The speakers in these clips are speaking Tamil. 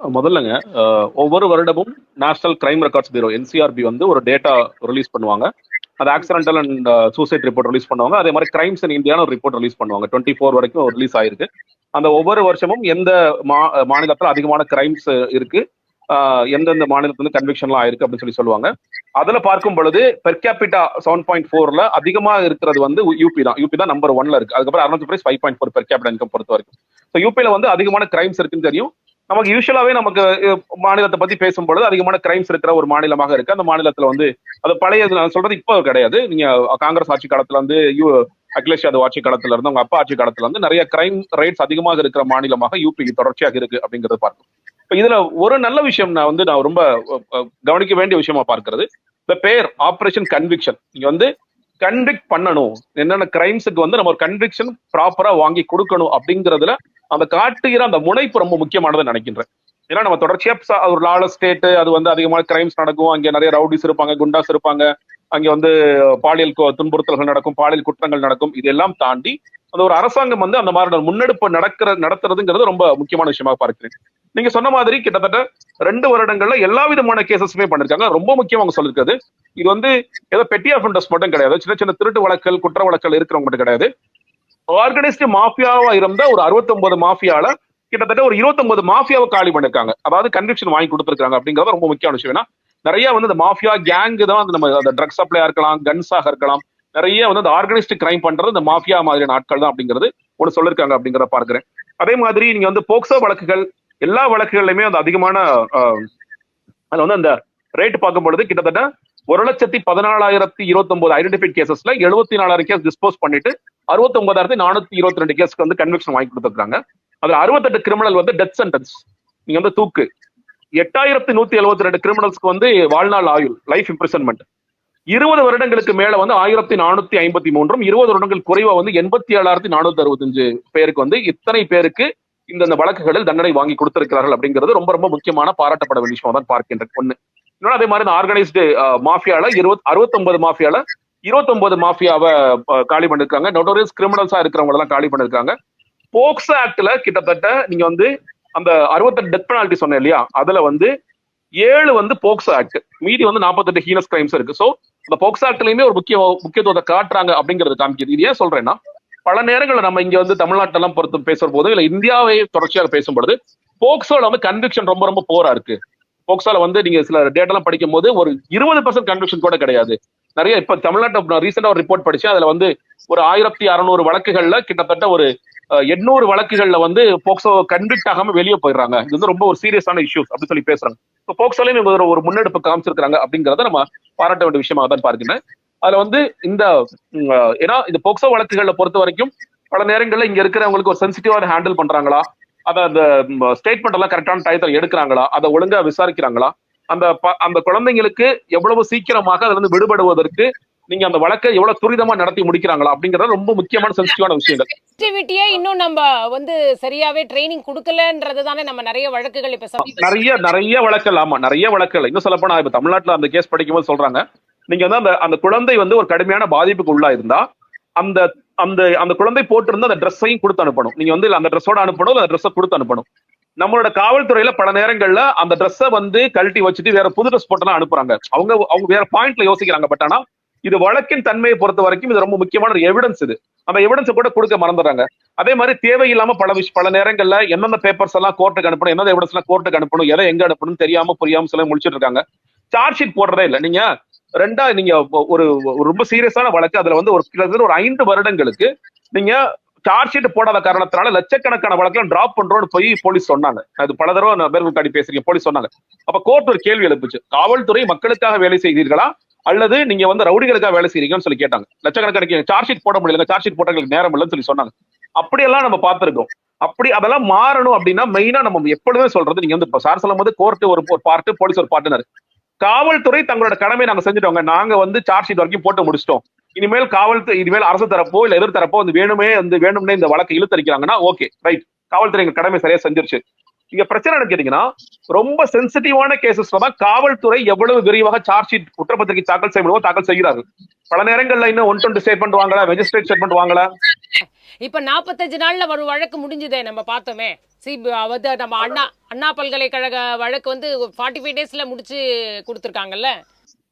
முதல்லங்க ஒவ்வொரு வருடமும் national crime records bureau NCRB வந்து ஒரு டேட்டா ரிலீஸ் பண்ணுவாங்க. அது accidental and suicide report release பண்ணுவாங்க. அதே மாதிரி கிரைம்ஸ் இன் இந்தியான ஒரு ரிப்போர்ட் ரிலீஸ் பண்ணுவாங்க. டுவெண்ட்டி ஃபோர் வரைக்கும் ரிலீஸ் ஆயிருக்கு. அந்த ஒவ்வொரு வருஷமும் எந்த மா மாநிலத்தில் அதிகமான கிரைம்ஸ் இருக்கு ஆஹ், எந்தெந்த மாநிலத்துல கன்விக்ஷன்லாம் ஆயிருக்கு அப்படின்னு சொல்லி சொல்லுவாங்க. அதுல பார்க்கும் பொழுது பெர் கேபிட்டா செவன் பாயிண்ட் ஃபோர்ல அதிகமா இருக்கிறது வந்து யூபி தான். யூபி தான் நம்பர் ஒன்ல இருக்கு. அதுக்கப்புறம் Arunachal Pradesh five point four per capita income பொறுத்த வரைக்கும். ஸோ யூபியில வந்து அதிகமான கிரைம்ஸ் இருக்குன்னு தெரியும். நமக்கு யூஸ்வலாவே நமக்கு மாநிலத்தை பத்தி பேசும்பொழுது அதிகமான கிரைம்ஸ் இருக்கிற ஒரு மாநிலமாக இருக்கு. அந்த மாநிலத்துல வந்து அது பழைய நான் சொல்றது இப்போ கிடையாது. நீங்க காங்கிரஸ் ஆட்சி காலத்துல வந்து யூ அகிலேஷ் யாதவ் ஆட்சி காலத்துல இருந்து அவங்க அப்பா ஆட்சி காலத்துல இருந்து நிறைய கிரைம் ரேட்ஸ் அதிகமாக இருக்கிற மாநிலமாக யூபி தொடர்ச்சியாக இருக்கு அப்படிங்கறத பார்க்கும் இப்ப இதுல ஒரு நல்ல விஷயம் நான் வந்து நான் ரொம்ப கவனிக்க வேண்டிய விஷயமா பார்க்கிறது இந்த பேர் ஆபரேஷன் கன்விக்ஷன் நீங்க வந்து கன்விக்ட் பண்ணணும். என்னென்ன கிரைம்ஸுக்கு வந்து நம்ம ஒரு கன்விக்ஷன் ப்ராப்பரா வாங்கி கொடுக்கணும் அப்படிங்கறதுல அந்த காட்டுகிற அந்த முனைப்பு ரொம்ப முக்கியமானதை நினைக்கின்றேன். ஏன்னா நம்ம தொடர்ச்சியா ஒரு லால ஸ்டேட் அது வந்து அதிகமான கிரைம்ஸ் நடக்கும். அங்க நிறைய ரவுடிஸ் இருப்பாங்க குண்டாஸ் இருப்பாங்க. அங்க வந்து பாலியல் துன்புறுத்தல்கள் நடக்கும் பாலியல் குற்றங்கள் நடக்கும். இதெல்லாம் தாண்டி அந்த ஒரு அரசாங்கம் வந்து அந்த மாதிரி முன்னெடுப்பு நடக்கிற நடத்துறதுங்கிறது ரொம்ப முக்கியமான விஷயமா பார்க்கிறேன். நீங்க சொன்ன மாதிரி கிட்டத்தட்ட ரெண்டு வருடங்கள்ல எல்லா விதமான கேசஸுமே பண்ணிருக்காங்க. ரொம்ப முக்கியம் அவங்க சொல்லிருக்காது இது வந்து ஏதோ பெட்டி அஃபண்டர்ஸ் மட்டும் கிடையாது. சின்ன சின்ன திருட்டு வழக்கல் குற்ற வழக்கல் இருக்கிறவங்க மட்டும் கிடையாது. ஆர்கனைஸ்டு மாஃபியாவா இருந்த ஒரு 69 மாஃபியால கிட்டத்தட்ட ஒரு 29 மாஃபியாவை காலி பண்ணிருக்காங்க. அதாவது கன்விக்ஷன் வாங்கி கொடுத்துருக்காங்க அப்படிங்கறது ரொம்ப முக்கியமான விஷயம். ஏன்னா நிறைய வந்து இந்த மாஃபியா கேங் தான் வந்து நம்ம அந்த ட்ரக் சப்ளையா இருக்கலாம் கன்ஸாக இருக்கலாம். நிறைய வந்து அந்த ஆர்கனைஸ்டு கிரைம் பண்றது இந்த மாஃபியா மாதிரியான ஆட்கள் தான் அப்படிங்கிறது ஒன்று சொல்லிருக்காங்க அப்படிங்கிறத பார்க்குறேன். அதே மாதிரி நீங்க வந்து போக்சோ வழக்குகள் எல்லா வழக்குகள்லையுமே அந்த அதிகமான அது அதுல வந்து அந்த ரேட் பார்க்கும் பொழுது கிட்டத்தட்ட ஒரு லட்சத்தி பதினாலாயிரத்தி இருபத்தி ஒன்பது ஐடென்டிஃபைட் கேசஸ்ல எழுபத்தி நாலாயிரம் கேஸ் டிஸ்போஸ் பண்ணிட்டு அறுபத்தி ஒன்பதாயிரத்தி நானூத்தி இருபத்தி ரெண்டு கேஸ்க்கு வந்து கன்வெக்ஷன் வாங்கி கொடுத்துருக்காங்க. அதுல அறுபத்தெட்டு கிரிமினல் வந்து டெத் சென்டென்ஸ் நீங்க வந்து தூக்கு. எட்டாயிரத்தி நூத்தி எழுபத்தி ரெண்டு கிரிமினல்ஸ்க்கு வந்து வாழ்நாள் ஆயுள் லைஃப் இம்ப்ரிசன்மெண்ட் இருபது வருடங்களுக்கு மேல வந்து ஆயிரத்தி நானூத்தி ஐம்பத்தி மூன்றும் இருபது வருடங்கள் குறைவா வந்து எண்பத்தி ஏழாயிரத்தி நானூத்தி அறுபத்தஞ்சு பேருக்கு வந்து இத்தனை பேருக்கு இந்த வழக்குகளில் தண்டனை வாங்கி கொடுத்திருக்கிறார்கள் அப்படிங்கிறது ரொம்ப ரொம்ப முக்கியமான பாராட்டப்பட வேண்டிய விஷயம் தான் பார்க்கின்ற ஒண்ணு இன்னொன்று அதே மாதிரி இந்த ஆர்கனைஸ்டு மாஃபியால இருபத் அறுபத்தொன்பது மாஃபியால இருபத்தொன்பது மாஃபியாவை காலி பண்ணிருக்காங்க. நோட்டோரியஸ் கிரிமினல்ஸா இருக்கிறவங்க எல்லாம் காலி பண்ணிருக்காங்க. போக்சோ ஆக்ட்ல கிட்டத்தட்ட நீங்க வந்து அந்த அறுபத்தெட்டு டெத் பெனால்டி சொன்னேன் இல்லையா? அதுல வந்து ஏழு வந்து போக்சோ ஆக்ட் மீதி வந்து நாற்பத்தெட்டு ஹீனஸ் கிரைம்ஸ் இருக்கு. ஸோ இந்த போக்சோ ஆக்ட்லயுமே ஒரு முக்கிய முக்கியத்துவத்தை காட்டுறாங்க அப்படிங்கறது காமிக்குது. இது ஏன் சொல்றேன்னா பல நேரங்களில் நம்ம இங்க வந்து தமிழ்நாட்டெல்லாம் பொறுத்து பேசுற போது இல்ல இந்தியாவை தொடர்ச்சியாக பேசும்பொழுது போக்சோல வந்து கன்விக்ஷன் ரொம்ப ரொம்ப போரா இருக்கு. போக்சோல வந்து நீங்க சில டேட்டெல்லாம் படிக்கும் போது ஒரு இருபது பர்சன்ட் கன்விக்ஷன் கூட கிடையாது. நிறைய இப்ப தமிழ்நாட்டு ரீசெண்டா ஒரு ரிப்போர்ட் படிச்சு அதுல வந்து ஒரு ஆயிரத்தி அறுநூறு வழக்குகள்ல கிட்டத்தட்ட ஒரு அஹ், எண்ணூறு வழக்குகள்ல வந்து போக்சோ கன்விக்ட் ஆகாம வெளியே போயிடுறாங்க. இது வந்து ரொம்ப ஒரு சீரியஸான இஷ்யூஸ் அப்படின்னு சொல்லி பேசுறாங்க. இப்போ போக்சோலையும் இவங்க ஒரு- முன்னெடுப்பு காமிச்சிருக்காங்க அப்படிங்கறத நம்ம பாராட்ட வேண்டிய விஷயமா தான் பார்க்கிறேன். அதுல வந்து இந்த ஏன்னா இந்த போக்சோ வழக்குகளை பொறுத்த வரைக்கும் பல நேரங்கள்ல இங்க இருக்கிறவங்களுக்கு ஒரு சென்சிட்டிவா ஹேண்டில் பண்றாங்களா? அத அந்த ஸ்டேட்மெண்ட் எல்லாம் கரெக்டான டயத்தில் எடுக்கிறாங்களா? அதை ஒழுங்கா விசாரிக்கிறாங்களா? அந்த அந்த குழந்தைங்களுக்கு எவ்வளவு சீக்கிரமாக அதுல இருந்து விடுபடுவதற்கு நீங்க அந்த வழக்கை எவ்வளவு துரிதமா நடத்தி முடிக்கிறாங்களா அப்படிங்கறது ரொம்ப முக்கியமான சென்சிட்டிவான விஷயங்கள். ஆக்டிவிட்டியே இன்னும் நம்ம வந்து சரியாவே ட்ரைனிங் கொடுக்கலன்றது தானே நம்ம நிறைய வழக்குகள் இப்ப நிறைய நிறைய வழக்கல் ஆமா நிறைய வழக்கல் இன்னும் சொல்ல போனா இப்ப தமிழ்நாட்டுல அந்த கேஸ் படிக்கும்போது சொல்றாங்க. நீங்க வந்து அந்த அந்த குழந்தை வந்து ஒரு கடுமையான பாதிப்புக்கு உள்ளா இருந்தா அந்த அந்த அந்த குழந்தை போட்டிருந்த அந்த ட்ரெஸ்ஸையும் கொடுத்து அனுப்பணும். நீங்க வந்து அந்த ட்ரெஸ்ஸோட அனுப்பணும் அந்த ட்ரெஸ்ஸை கொடுத்து அனுப்பணும். நம்மளோட காவல்துறையில பல நேரங்கள்ல அந்த ட்ரெஸ்ஸை வந்து கழட்டி வச்சுட்டு வேற புது ட்ரெஸ் போட்டு அனுப்புறாங்க. அவங்க அவங்க வேற பாயிண்ட்ல யோசிக்கிறாங்க. பட் ஆனா இது வழக்கின் தன்மையை பொறுத்த வரைக்கும் இது ரொம்ப முக்கியமான ஒரு எவிடன்ஸ் இது. அந்த எவிடன்ஸ் கூட கொடுக்க மறந்துடுறாங்க. அதே மாதிரி தேவையில்லாம பல விஷ் பல நேரங்கள்ல எந்தெந்த பேப்பர்ஸ் எல்லாம் கோர்ட்டுக்கு அனுப்பணும் எந்தெந்த எவிடன்ஸ் எல்லாம் கோர்ட்டுக்கு அனுப்பணும் எதை எங்க அனுப்பணும் தெரியாம புரியாம சில முடிச்சிட்டு இருக்காங்க. சார்ஜ் ஷீட் போடுறதே இல்ல. நீங்க ரெண்டா நீங்க ஒரு ஒரு ரொம்ப சீரியஸான வழக்கு. அதுல வந்து ஒரு கிட்டத்தட்ட ஒரு ஐந்து வருடங்களுக்கு நீங்க சார்ஜ் ஷீட் போடாத காரணத்தினால லட்சக்கணக்கான வழக்கெல்லாம் டிராப் பண்றோம்னு போய் போலீஸ் சொன்னாங்க. அது பல தடவை நான் காட்டி பேசுறீங்க போலீஸ் சொன்னாங்க. அப்ப கோர்ட் ஒரு கேள்வி எழுப்புச்சு. காவல்துறை மக்களுக்காக வேலை செய்கிறீர்களா அல்லது நீங்க வந்து ரவுடிகளுக்காக வேலை செய்றீங்கன்னு சொல்லி கேட்டாங்க. லட்சக்கணக்கான சார்ஜ் ஷீட் போட முடியல சார்ஜ் ஷீட் போட்டவங்களுக்கு நேரம் இல்லைன்னு சொல்லி சொன்னாங்க. அப்படியெல்லாம் நம்ம பார்த்திருக்கோம். அப்படி அதெல்லாம் மாறணும் அப்படின்னா மெயினா நம்ம எப்பொழுதுமே சொல்றது நீங்க வந்து சார் சொல்லும் போது கோர்ட் ஒரு பார்ட்டு போலீஸ் ஒரு பார்ட்னர் காவல்துறை தங்களோட கடமை நாங்க செஞ்சுட்டோங்க. நாங்க வந்து சார்ஜ் ஷீட் வரைக்கும் போட்டு முடிச்சிட்டோம். இனிமேல் காவல்துறை இனிமேல் அரசு தரப்போ இல்ல எதிர் தரப்போ வந்து வேணுமே வந்து வேணும்னே இந்த வழக்கை இழுத்தரிக்கிறாங்கன்னா ஓகே ரைட் காவல்துறை எங்க கடமை சரியா செஞ்சிருச்சு. இங்க பிரச்சனை என்ன கேட்டீங்கன்னா ரொம்ப சென்சிட்டிவான கேசஸ்ல தான் காவல்துறை எவ்வளவு விரிவாக சார்ஜ் ஷீட் குற்றப்பத்திரிகை தாக்கல் செய்ய முடியுமோ தாக்கல் செய்கிறார்கள் பல நேரங்கள்ல இன்னும் ஒன் டுவெண்ட்டி ஸ்டேட்மெண்ட் வாங்கல ரெஜிஸ்ட்ரேட் ஸ்டேட்மெண்ட் வாங்கல. இப்ப நாற்பத்தஞ்சு நாள்ல ஒரு வழக்கு முடிஞ்சதே நம்ம பார்த்தோமே. சிபி வந்து நம்ம அண்ணா அண்ணா பல்கலைக்கழக வழக்கு வந்து ஃபார்ட்டி ஃபைவ் டேஸ்ல முடிச்சு கொடுத்துருக்காங்கல்ல.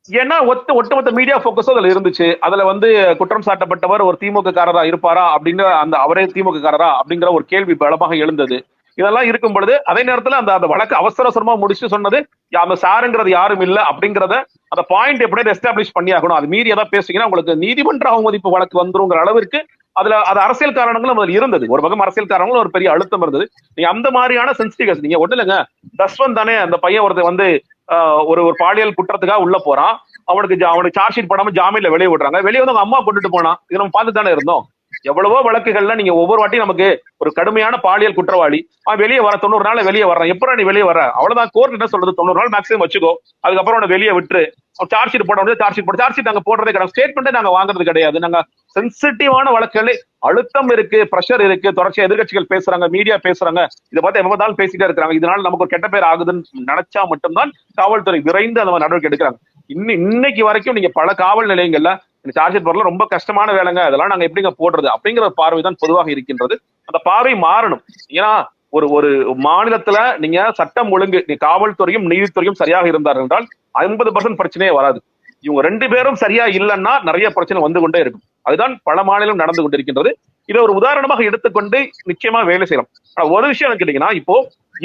ஏன்னா ஒத்த ஒட்டுமொத்த மீடியா போக்கஸும் அதுல இருந்துச்சு. அதுல வந்து குற்றம் சாட்டப்பட்டவர் ஒரு திமுக காரரா இருப்பாரா அப்படின்னு அந்த அவரே திமுக காரரா அப்படிங்கிற ஒரு கேள்வி பலமாக எழுந்தது. இதெல்லாம் இருக்கும் பொழுது அதே நேரத்துல அந்த அந்த வழக்கு அவசர அவசரமா முடிச்சு சொன்னது யா- அந்த சாருங்கிறது யாரும் இல்ல அப்படிங்கறத அந்த பாயிண்ட் எப்படியாவது எஸ்டாப்ளிஷ் பண்ணி ஆகணும் அது மீறி ஏதாவது பேசுங்கன்னா உங்களுக்கு நீதிமன்ற அவமதிப்பு வழக்கு வந்துருங்கிற அளவிற்கு அதுல அது அரசியல் காரணங்களும் அதுல இருந்தது. ஒரு பக்கம் அரசியல் காரணங்களும் ஒரு பெரிய அழுத்தம் இருந்தது. நீங்க அந்த மாதிரியான சென்சிட்டிவ் நீங்க ஒண்ணு இல்லைங்க. தஸ்வந்த் தானே அந்த பையன் ஒருத்தர் வந்து ஆஹ், ஒரு ஒரு பாலியல் குற்றத்துக்காக உள்ள போறான். அவனுக்கு அவனுக்கு சார்ஜ் ஷீட் போடாம ஜாமீன்ல வெளியே விடுறாங்க. வெளியே வந்து அவங்க அம்மா கொண்டுட்டு போனான். இது நம்ம பார்த்து தானே இருந்தோம். எவ்வளவோ வழக்குகள்ல நீங்க ஒவ்வொரு வாட்டியும் நமக்கு ஒரு கடுமையான பாலியல் குற்றவாளி அவன் வெளியே வர தொண்ணூறு நாள் வெளியே வர்றான். எப்பறம் நீ வெளியே வர அவ்வளவுதான். கோர்ட் என்ன சொல்றது? தொண்ணூறு நாள் மேக்ஸிமம் வச்சுக்கோ. அதுக்கப்புறம் உன வெளியே விட்டு சார்ஜ் ஷீட் போட முடியாது சார்ஜ் ஷீட் போட சார்ஜ் ஷீட் நாங்க போடுறதே கிடையாது. ஸ்டேட்மெண்ட்டே நாங்க வாங்குறது கிடையாது. நாங்க சென்சிட்டிவான வழக்குகளை அழுத்தம் இருக்கு பிரஷர் இருக்கு. தொடர்ச்சியா எதிர்க்கட்சிகள் பேசுறாங்க மீடியா பேசுறாங்க. இதை பார்த்து எவ்வளவு நாள் பேசிட்டே இருக்காங்க இதனால நமக்கு ஒரு கெட்ட பேர் ஆகுதுன்னு நினைச்சா மட்டும்தான் காவல்துறை விரைந்து அந்த நடவடிக்கை எடுக்கிறாங்க. இன்னும் இன்னைக்கு வரைக்கும் நீங்க பல காவல் நிலையங்கள்ல இந்த சார்ஜர் போடல ரொம்ப கஷ்டமான வேலைங்க. அதெல்லாம் நாங்க எப்படிங்க போடுறது? அப்படிங்கிற ஒரு பார்வை தான் பொதுவாக இருக்கின்றது. அந்த பார்வை மாறணும். ஏன்னா ஒரு ஒரு மாநிலத்துல நீங்க சட்டம் ஒழுங்கு காவல்துறையும் நீதித்துறையும் சரியாக இருந்தார் என்றால் ஐம்பது பர்சன்ட் பிரச்சனையே வராது. இவங்க ரெண்டு பேரும் சரியா இல்லைன்னா நிறைய பிரச்சனை வந்து கொண்டே இருக்கும். அதுதான் பல மாநிலம் நடந்து கொண்டிருக்கின்றது. இதை ஒரு உதாரணமாக எடுத்துக்கொண்டு நிச்சயமா வேலை செய்யலாம். ஆனா ஒரு விஷயம் என்ன கேட்டீங்கன்னா இப்போ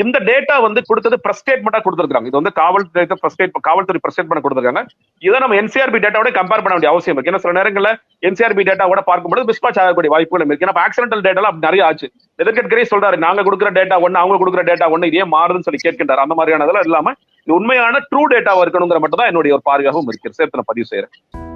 இந்த டேட்டா வந்து கொடுத்தது பிரஸ் ஸ்டேட்மெண்டா கொடுத்துருக்காங்க இது வந்து காவல்துறை பிரஸ் ஸ்டேட் காவல்துறை பிரஸ் ஸ்டேட்மெண்ட் கொடுத்துருக்காங்க. இதை நம்ம என்சிஆர்பி டேட்டாவோட கம்பேர் பண்ண வேண்டிய அவசியம் இருக்கு. ஏன்னா சில நேரங்களில் என்சிஆர்பி டேட்டாவோட பார்க்கும்போது மிஸ்பாச் ஆகக்கூடிய வாய்ப்புகள் இருக்கு. ஏன்னா ஆக்சிடென்டல் டேட்டா நிறைய ஆச்சு. எதிர்கட்கரே சொல்றாரு நாங்க கொடுக்குற டேட்டா ஒண்ணு அவங்க கொடுக்குற டேட்டா ஒண்ணு இதே மாறுதுன்னு சொல்லி கேட்கின்றார். அந்த மாதிரியானதெல்லாம் இல்லாம உண்மையான ட்ரூ டேட்டாவா இருக்கணுங்கிற மட்டும் தான் என்னுடைய ஒரு பார்வையாகவும் இருக்கு. சேர்த்து நான் பதிவு செய்யறேன்